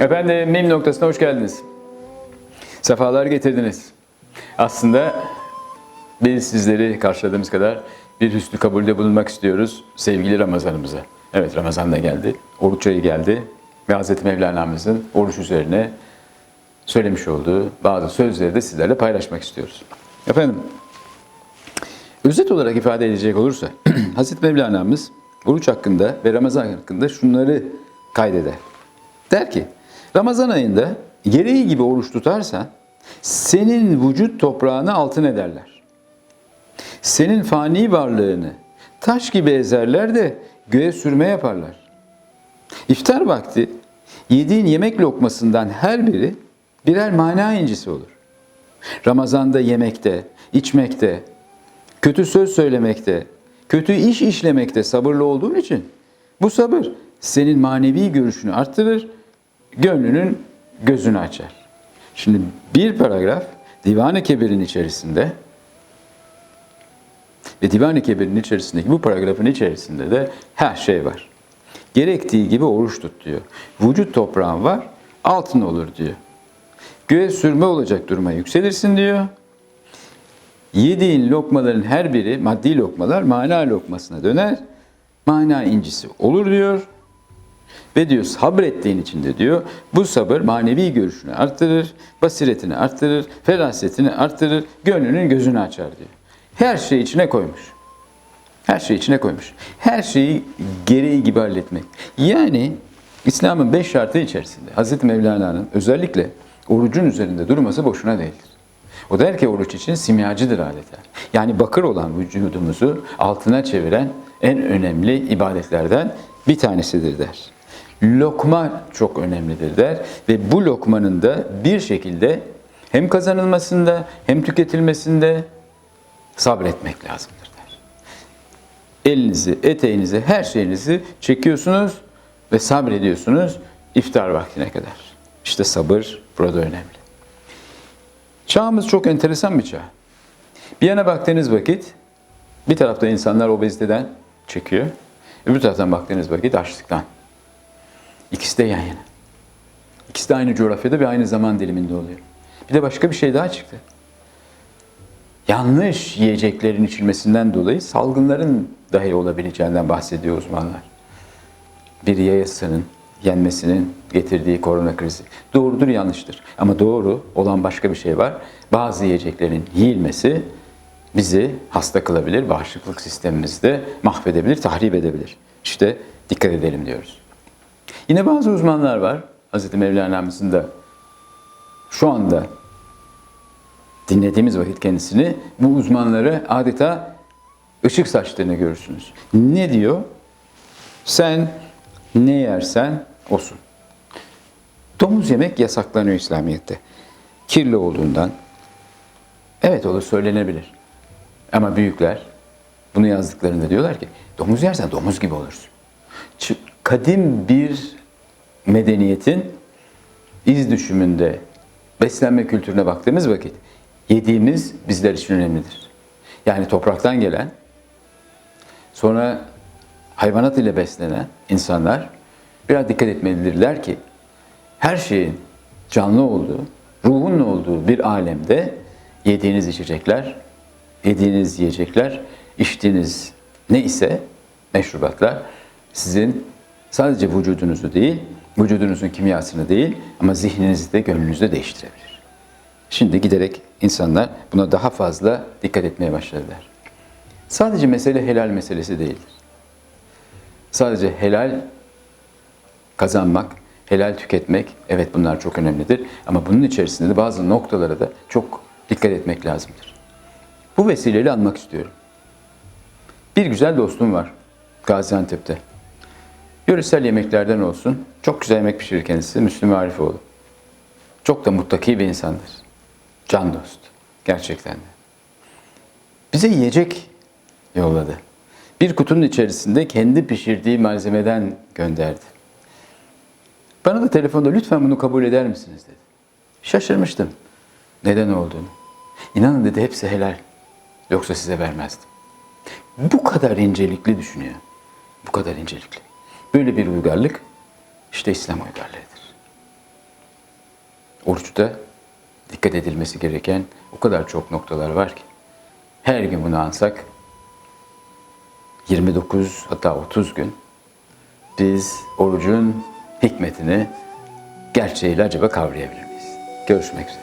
Efendim mim noktasına hoş geldiniz. Sefalar getirdiniz. Aslında biz sizleri karşıladığımız kadar bir hüsnü kabulde bulunmak istiyoruz sevgili Ramazanımıza. Evet Ramazan da geldi, oruç ayı geldi ve Hz. Mevlana'mızın oruç üzerine söylemiş olduğu bazı sözleri de sizlerle paylaşmak istiyoruz. Efendim, özet olarak ifade edecek olursa Hz. Mevlana'mız oruç hakkında ve Ramazan hakkında şunları kaydeder. Der ki, Ramazan ayında gereği gibi oruç tutarsan senin vücut toprağını altın ederler. Senin fani varlığını taş gibi ezerler de göğe sürme yaparlar. İftar vakti yediğin yemek lokmasından her biri birer mana incisi olur. Ramazanda yemekte, içmekte, kötü söz söylemekte, kötü iş işlemekte sabırlı olduğun için bu sabır senin manevi görüşünü arttırır, gönlünün gözünü açar. Şimdi bir paragraf Divan-ı Kebir'in içerisinde ve Divan-ı Kebir'in içerisindeki bu paragrafın içerisinde de her şey var. Gerektiği gibi oruç tut diyor. Vücut toprağın var, altın olur diyor. Göğe sürme olacak duruma yükselirsin diyor. Yediğin lokmaların her biri maddi lokmalar mana lokmasına döner. Mana incisi olur diyor. Ve diyor sabrettiğin için de diyor bu sabır manevi görüşünü arttırır, basiretini arttırır, ferasetini arttırır, gönlünün gözünü açar diyor. Her şeyi içine koymuş. Her şeyi içine koymuş. Her şeyi gereği gibi halletmek. Yani İslam'ın beş şartı içerisinde Hz. Mevlana'nın özellikle orucun üzerinde durması boşuna değildir. O der ki oruç için simyacıdır adeta. Yani bakır olan vücudumuzu altına çeviren en önemli ibadetlerden bir tanesidir der. Lokma çok önemlidir der ve bu lokmanın da bir şekilde hem kazanılmasında hem tüketilmesinde sabretmek lazımdır der. Elinizi, eteğinizi, her şeyinizi çekiyorsunuz ve sabrediyorsunuz iftar vaktine kadar. İşte sabır burada önemli. Çağımız çok enteresan bir çağ. Bir yana baktığınız vakit bir tarafta insanlar obeziteden çekiyor. Öbür taraftan baktığınız vakit açlıktan. İkisi de yan yana. İkisi de aynı coğrafyada ve aynı zaman diliminde oluyor. Bir de başka bir şey daha çıktı. Yanlış yiyeceklerin içilmesinden dolayı salgınların dahi olabileceğinden bahsediyor uzmanlar. Bir yayasının yenmesinin getirdiği korona krizi. Doğrudur, yanlıştır. Ama doğru olan başka bir şey var. Bazı yiyeceklerin yiyilmesi bizi hasta kılabilir, bağışıklık sistemimizi de mahvedebilir, tahrip edebilir. İşte dikkat edelim diyoruz. Yine bazı uzmanlar var. Hz. Mevlana'mızın da şu anda dinlediğimiz vakit kendisini bu uzmanları adeta ışık saçtığını görürsünüz. Ne diyor? Sen ne yersen olsun. Domuz yemek yasaklanıyor İslamiyet'te. Kirli olduğundan. Evet olur söylenebilir. Ama büyükler bunu yazdıklarında diyorlar ki domuz yersen domuz gibi olursun. Kadim bir medeniyetin iz düşümünde beslenme kültürüne baktığımız vakit yediğimiz bizler için önemlidir. Yani topraktan gelen, sonra hayvanat ile beslenen insanlar biraz dikkat etmelidirler ki her şeyin canlı olduğu, ruhun olduğu bir alemde yediğiniz içecekler, yediğiniz yiyecekler, içtiğiniz ne ise meşrubatlar sizin sadece vücudunuzu değil, vücudunuzun kimyasını değil ama zihninizi de gönlünüzü de değiştirebilir. Şimdi giderek insanlar buna daha fazla dikkat etmeye başladılar. Sadece mesele helal meselesi değildir. Sadece helal kazanmak, helal tüketmek, evet bunlar çok önemlidir. Ama bunun içerisinde de bazı noktalara da çok dikkat etmek lazımdır. Bu vesileyle anmak istiyorum. Bir güzel dostum var Gaziantep'te. Yöresel yemeklerden olsun. Çok güzel yemek pişirir kendisi. Müslüm Arifoğlu. Çok da muttaki bir insandır. Can dost. Gerçekten de. Bize yiyecek yolladı. Bir kutunun içerisinde kendi pişirdiği malzemeden gönderdi. Bana da telefonda lütfen bunu kabul eder misiniz dedi. Şaşırmıştım. Neden olduğunu. İnanın dedi hepsi helal. Yoksa size vermezdim. Bu kadar incelikli düşünüyor. Bu kadar incelikli. Böyle bir uygarlık işte İslam uygarlığıdır. Oruçta dikkat edilmesi gereken o kadar çok noktalar var ki. Her gün bunu ansak 29 hatta 30 gün biz orucun hikmetini gerçeğiyle acaba kavrayabilir miyiz? Görüşmek üzere.